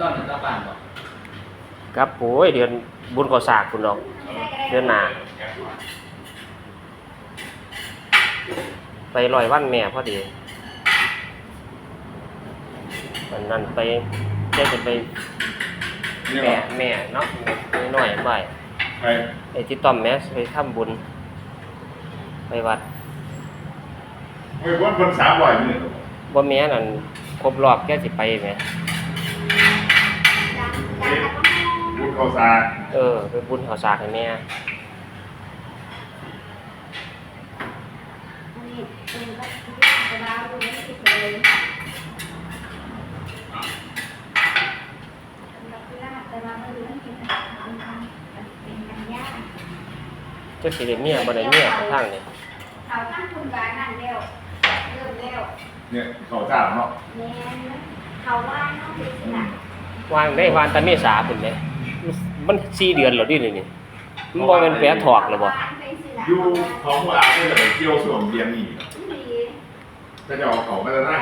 บ้านบ่ครับโอ้ยเดือนบุญก่อสร้ากคุณดอก เดือนหน้าไปลอยวันแม่พอดีวันนั้นไปแค่จะไปเนี่ยแม่แม่เนาะน้อยๆไปไปไอ้ที่ต้อมแมสไปทำบุญ ไปวัดไม่พ้นคนสามร้อยนี่บ่แม่นั่นครบรอบแค่สิไปแหม บุญเขาสาเออไปบุญเขาสากให้แม่เจ้าสิได้เมียบ่ได้เมียทางนี่เขาตั้งคุณบานั่นเร็วเริ่มเร็วเนี่ยเขาสามเนาะแม่เขาว่าน้องเป็นสิล่ะ วางได้วานแต่เมษาพุ่นเลยมันสี่เดือนหรอวดิเนี่ยมันบอกเป็นแผลถอกหรือล่าอยู่ของเวาที่เราไเที่ยวส่วนเบียนี่ถ้จะเอาเขาไม่จะได้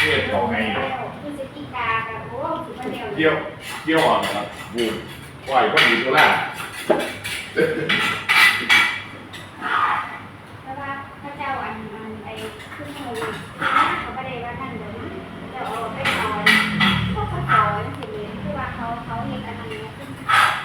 เรียกของไงเนี่ยเดี่ยวเที่ยวอะครับบูมปล่อยก็ดีตัวล่าพระเจ้าอันอันไอ้ขึ้นโม